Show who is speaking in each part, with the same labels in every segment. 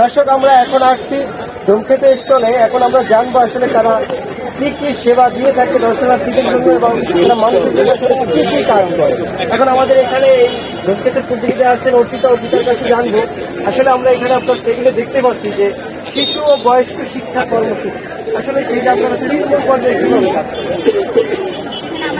Speaker 1: দর্শক, আমরা এখন আসছি ধূমকেতু স্টলে এখন আমরা জানব আসলে তারা কি কি সেবা দিয়ে থাকে দর্শনার্থীদের জন্য এবং মানুষের জন্য কি কি কাজ করে। এখন আমাদের এখানে এই ধূমকেতুর প্রতিযোগিতা আসছেন অর্পিতা, অর্পিতার কাছে জানব। আসলে আমরা এখানে আপনার টেবিলে দেখতে পাচ্ছি যে শিশু ও বয়স্ক শিক্ষা কর্মসূচি। আসলে সেইটা আপনারা তৃণমূল পর্যায়ে?
Speaker 2: সেখানে আমাদের যে বয়স্ক নারী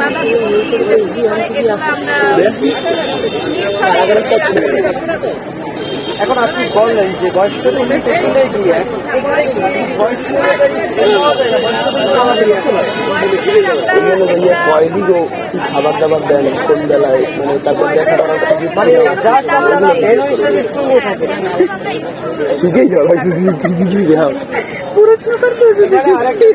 Speaker 2: বাধা আমরা।
Speaker 1: এখন আপনি বললেন যে গিয়ে বয়স্ক
Speaker 3: খাবার দাবার দেন কোন বেলায় মানে তারপর দেখা করার
Speaker 1: মানে
Speaker 3: শিখেই কিছু
Speaker 4: তো যদি
Speaker 1: এখানে আরেকটা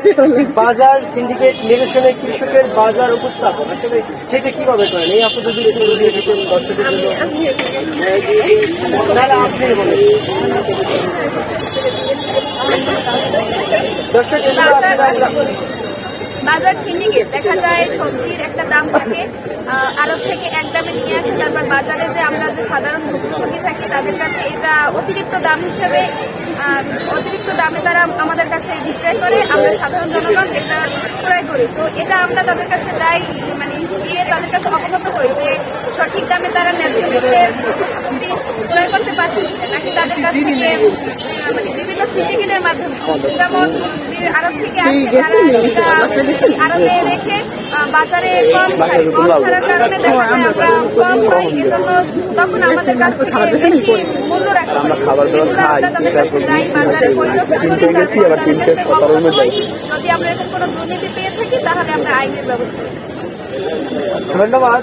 Speaker 1: বাজার সিন্ডিকেট নিরসনে কৃষকের বাজার উপস্থাপন আসলে সেটা কীভাবে করেন? এই আপনি যদি দর্শকদের জন্য। আপনি বলেন। দর্শক
Speaker 2: বাজার সিন্ডিকেট দেখা যায় সবজির একটা দাম থাকে আড়ত থেকে এক দামে নিয়ে আসে, তারপর বাজারে যে আমরা যে সাধারণ ভুক্তভোগী থাকি, তাদের কাছে এটা অতিরিক্ত দাম হিসেবে অতিরিক্ত দামে তারা আমাদের কাছে বিক্রয় করে, আমরা সাধারণ জনগণ এটা ক্রয় করি। তো এটা আমরা তাদের কাছে যাই মানে গিয়ে তাদের কাছে অবগত হই যে সঠিক দামে তারা ন্যায্য ক্রয় করতে পারছে নাকি তাদের কাছ মানে বিভিন্ন মাধ্যমে। যেমন আরব থেকে আসে তারা আরবে রেখে বাজারে কম ছাড়ে কম ছাড়ার কারণে দেখা যায় আমরা কম পাই এজন্য তখন আমাদের কাছ থেকে বেশি মূল্য রাখতে
Speaker 3: আমরা খাবার দাবার খাই,
Speaker 2: আমরা তাদের কাছে যাই, বাজারে
Speaker 3: কিনতে গেছি, আবার কিনতে।
Speaker 2: যদি আমরা এরকম কোনো দুর্নীতি পেয়ে থাকি তাহলে আমরা আইনের ব্যবস্থা।
Speaker 1: ধন্যবাদ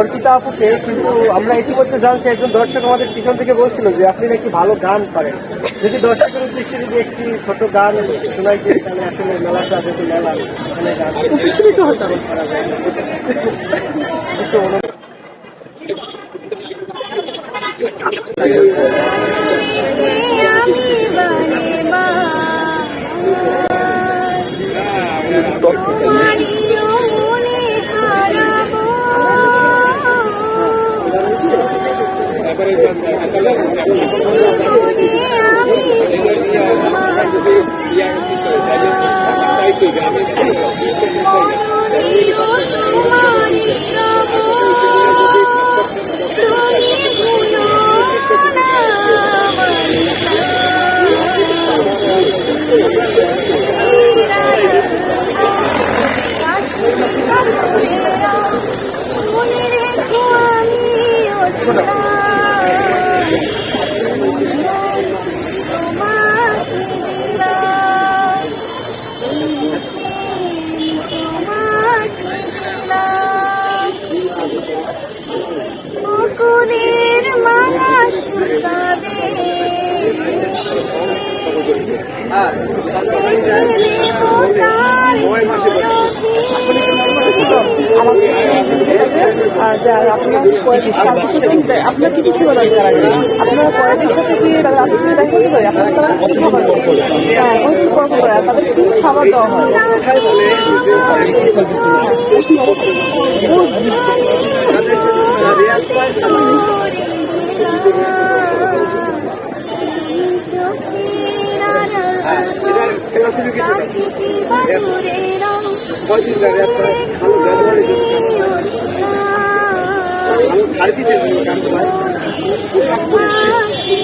Speaker 1: অর্পিতা আপুকে। কিন্তু আমরা ইতিমধ্যে জানছি একজন দর্শক আমাদের পিছন থেকে বলছিল যে আপনি নাকি ভালো গান করেন। যদি দর্শকের উদ্দেশ্যে যদি একটি ছোট গান শোনাই দিই তাহলে আসলে মেলাটা যেহেতু মেলা এখানে গান
Speaker 4: তো হতে
Speaker 1: করা যায়। না। একটু অনুরোধ
Speaker 4: আপনার কি কিছু বলার আপনার পঁয়ত্রিশ সাথে আপনার সাথে দেখা করতে পারে আপনার খাবার হ্যাঁ ওই করে তাদের খাবার দেওয়া হয়
Speaker 3: ছয়দিন ভালো ব্যবহারের জন্য ভালো সার্ভিস এর জন্য করে পোশাক পরিচ্ছন্ন